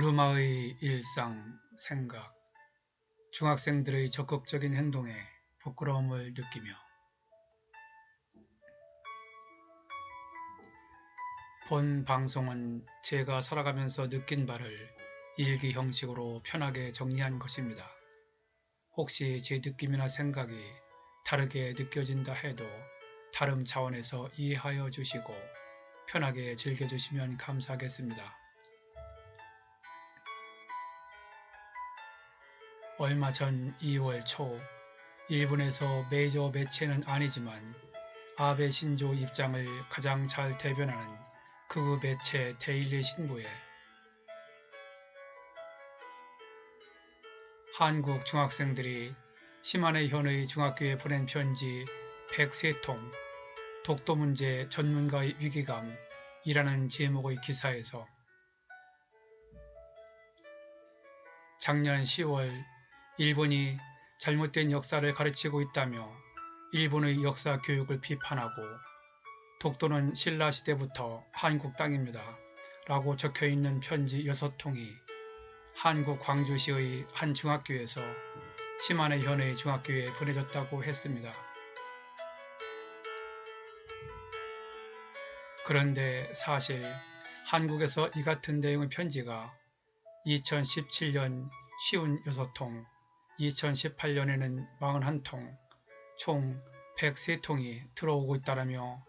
루마의 일상, 생각, 중학생들의 적극적인 행동에 부끄러움을 느끼며 본 방송은 제가 살아가면서 느낀 바를 일기 형식으로 편하게 정리한 것입니다. 혹시 제 느낌이나 생각이 다르게 느껴진다 해도 다름 차원에서 이해하여 주시고 편하게 즐겨주시면 감사하겠습니다. 얼마 전 2월 초 일본에서 메이저 매체는 아니지만 아베 신조 입장을 가장 잘 대변하는 극우 매체 데일리 신부에 한국 중학생들이 시마네 현의 중학교에 보낸 편지 103통 독도 문제 전문가의 위기감이라는 제목의 기사에서 작년 10월 일본이 잘못된 역사를 가르치고 있다며 일본의 역사 교육을 비판하고 독도는 신라 시대부터 한국 땅입니다. 라고 적혀 있는 편지 6통이 한국 광주시의 한 중학교에서 시마네 현의 중학교에 보내졌다고 했습니다. 그런데 사실 한국에서 이 같은 내용의 편지가 2017년 56통, 2018년에는 41통, 총 103통이 들어오고 있다라며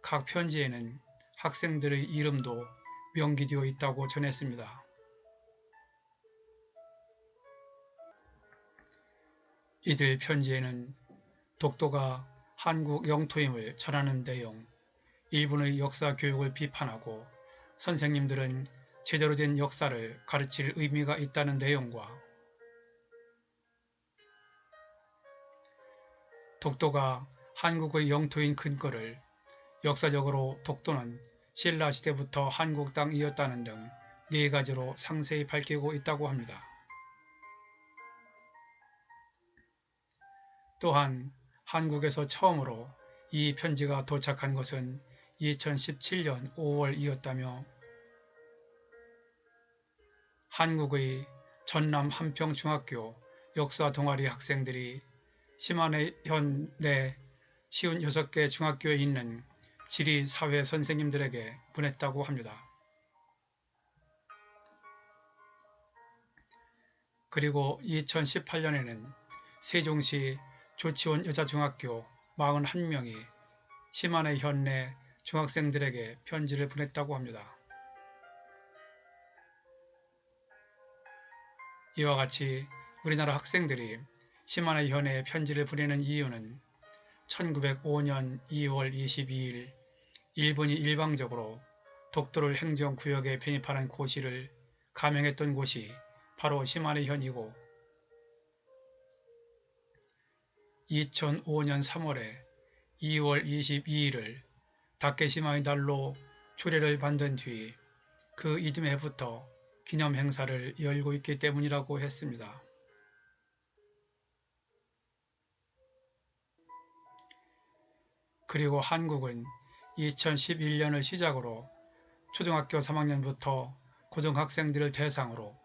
각 편지에는 학생들의 이름도 명기되어 있다고 전했습니다. 이들 편지에는 독도가 한국 영토임을 전하는 내용, 일본의 역사 교육을 비판하고 선생님들은 제대로 된 역사를 가르칠 의미가 있다는 내용과 독도가 한국의 영토인 근거를 역사적으로 독도는 신라 시대부터 한국 땅이었다는 등 네 가지로 상세히 밝히고 있다고 합니다. 또한 한국에서 처음으로 이 편지가 도착한 것은 2017년 5월이었다며 한국의 전남 한평중학교 역사 동아리 학생들이 시마네 현내 56개 중학교에 있는 지리 사회 선생님들에게 보냈다고 합니다. 그리고 2018년에는 세종시 조치원 여자중학교 41명이 시마네 현내 중학생들에게 편지를 보냈다고 합니다. 이와 같이 우리나라 학생들이 시마네 현에 편지를 보내는 이유는 1905년 2월 22일 일본이 일방적으로 독도를 행정구역에 편입하는 고시를 감행했던 곳이 바로 시마네 현이고 2005년 3월에 2월 22일을 다케시마의 날로 초례를 만든 뒤그 이듬해부터 기념 행사를 열고 있기 때문이라고 했습니다. 그리고 한국은 2011년을 시작으로 초등학교 3학년부터 고등학생들을 대상으로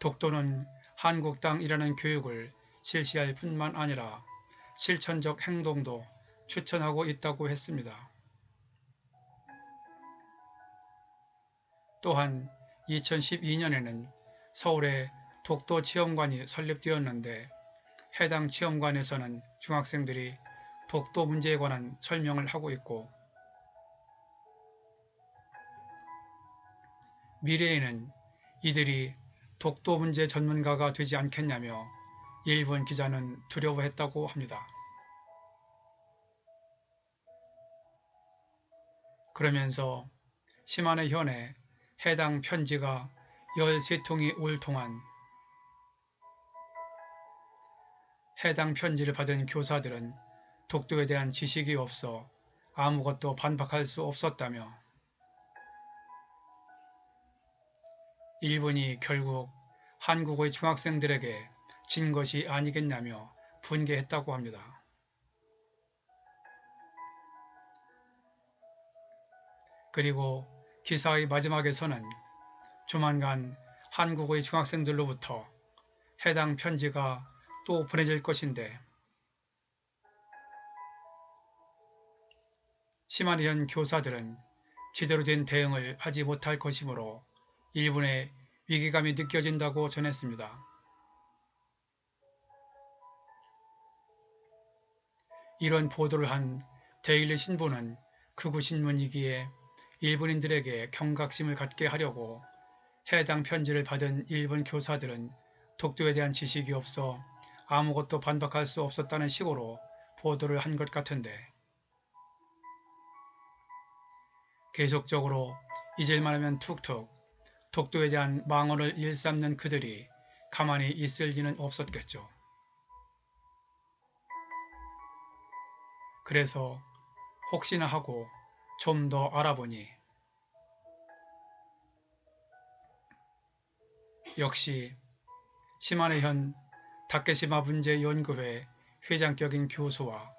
독도는 한국 땅이라는 교육을 실시할 뿐만 아니라 실천적 행동도 추천하고 있다고 했습니다. 또한 2012년에는 서울에 독도 체험관이 설립되었는데 해당 체험관에서는 중학생들이 독도 문제에 관한 설명을 하고 있고 미래에는 이들이 독도 문제 전문가가 되지 않겠냐며 일본 기자는 두려워했다고 합니다. 그러면서 시마네 현에 해당 편지가 13통이 올 동안 해당 편지를 받은 교사들은 독도에 대한 지식이 없어 아무것도 반박할 수 없었다며 일본이 결국 한국의 중학생들에게 진 것이 아니겠냐며 분개했다고 합니다. 그리고 기사의 마지막에서는 조만간 한국의 중학생들로부터 해당 편지가 또 보내질 것인데 심한현 교사들은 제대로 된 대응을 하지 못할 것이므로 일본의 위기감이 느껴진다고 전했습니다. 이런 보도를 한 데일리 신보는 극우 신문이기에 일본인들에게 경각심을 갖게 하려고 해당 편지를 받은 일본 교사들은 독도에 대한 지식이 없어 아무것도 반박할 수 없었다는 식으로 보도를 한 것 같은데 계속적으로 잊을만 하면 툭툭 독도에 대한 망언을 일삼는 그들이 가만히 있을 리는 없었겠죠. 그래서 혹시나 하고 좀 더 알아보니 역시 시마네현 다케시마 문제 연구회 회장격인 교수와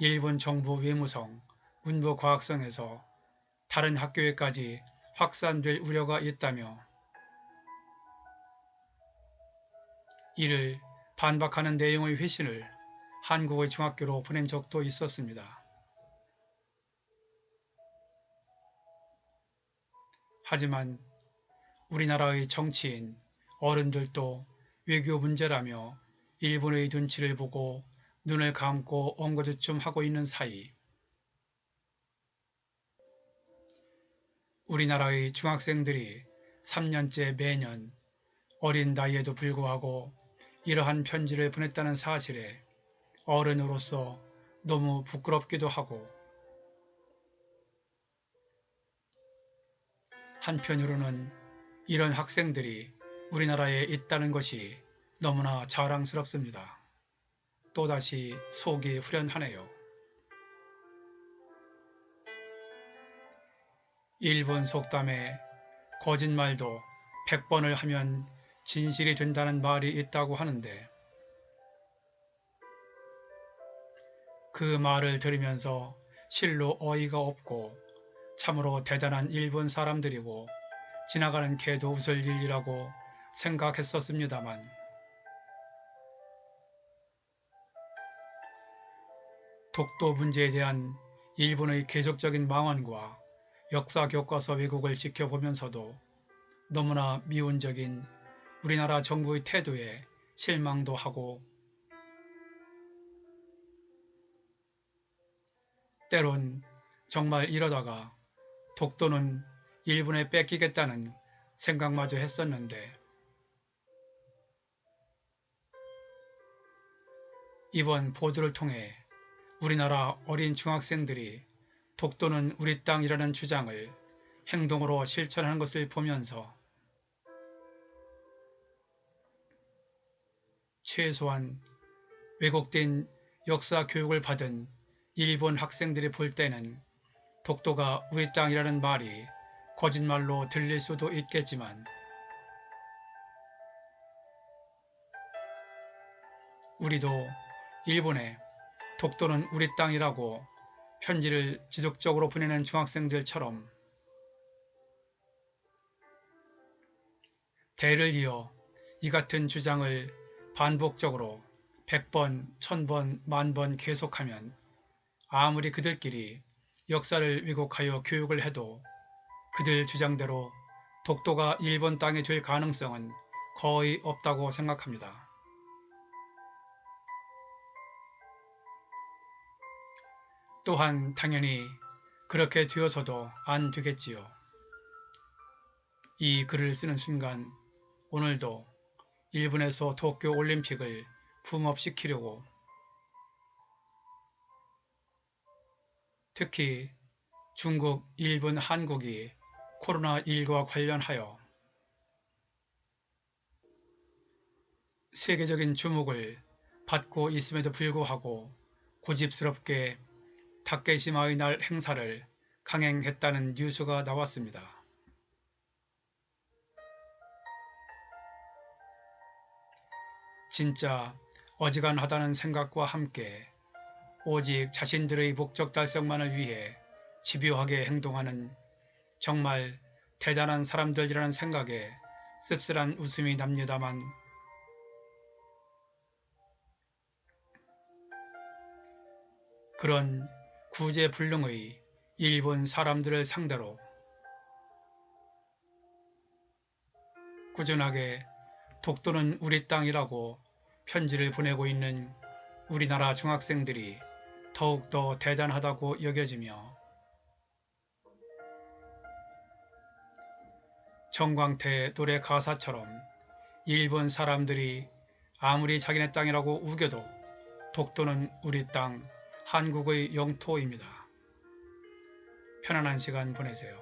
일본 정부 외무성, 문부과학성에서 다른 학교에까지 확산될 우려가 있다며 이를 반박하는 내용의 회신을 한국의 중학교로 보낸 적도 있었습니다. 하지만 우리나라의 정치인, 어른들도 외교 문제라며 일본의 눈치를 보고 눈을 감고 엉거주춤 하고 있는 사이 우리나라의 중학생들이 3년째 매년 어린 나이에도 불구하고 이러한 편지를 보냈다는 사실에 어른으로서 너무 부끄럽기도 하고 한편으로는 이런 학생들이 우리나라에 있다는 것이 너무나 자랑스럽습니다. 또다시 속이 후련하네요. 일본 속담에 거짓말도 100번을 하면 진실이 된다는 말이 있다고 하는데 그 말을 들으면서 실로 어이가 없고 참으로 대단한 일본 사람들이고 지나가는 개도 웃을 일이라고 생각했었습니다만 독도 문제에 대한 일본의 계속적인 망언과 역사 교과서 왜곡을 지켜보면서도 너무나 미운적인 우리나라 정부의 태도에 실망도 하고 때론 정말 이러다가 독도는 일본에 뺏기겠다는 생각마저 했었는데 이번 보도를 통해 우리나라 어린 중학생들이 독도는 우리 땅이라는 주장을 행동으로 실천하는 것을 보면서 최소한 왜곡된 역사 교육을 받은 일본 학생들이 볼 때는 독도가 우리 땅이라는 말이 거짓말로 들릴 수도 있겠지만 우리도 일본에 독도는 우리 땅이라고 편지를 지속적으로 보내는 중학생들처럼 대를 이어 이 같은 주장을 반복적으로 100번, 1000번, 만번 계속하면 아무리 그들끼리 역사를 왜곡하여 교육을 해도 그들 주장대로 독도가 일본 땅이 될 가능성은 거의 없다고 생각합니다. 또한 당연히 그렇게 되어서도 안 되겠지요. 이 글을 쓰는 순간 오늘도 일본에서 도쿄 올림픽을 붐업시키려고 특히 중국, 일본, 한국이 코로나19와 관련하여 세계적인 주목을 받고 있음에도 불구하고 고집스럽게 타케시마의 날 행사를 강행했다는 뉴스가 나왔습니다. 진짜 어지간하다는 생각과 함께 오직 자신들의 목적 달성만을 위해 집요하게 행동하는 정말 대단한 사람들이라는 생각에 씁쓸한 웃음이 납니다만 그런 구제불능의 일본 사람들을 상대로 꾸준하게 독도는 우리 땅이라고 편지를 보내고 있는 우리나라 중학생들이 더욱더 대단하다고 여겨지며 정광태의 노래 가사처럼 일본 사람들이 아무리 자기네 땅이라고 우겨도 독도는 우리 땅 한국의 영토입니다. 편안한 시간 보내세요.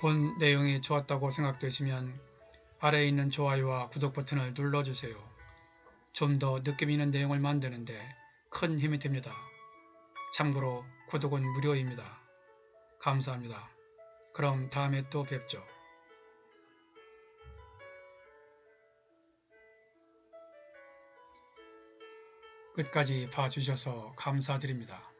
본 내용이 좋았다고 생각되시면 아래에 있는 좋아요와 구독 버튼을 눌러주세요. 좀 더 느낌 있는 내용을 만드는데 큰 힘이 됩니다. 참고로 구독은 무료입니다. 감사합니다. 그럼 다음에 또 뵙죠. 끝까지 봐주셔서 감사드립니다.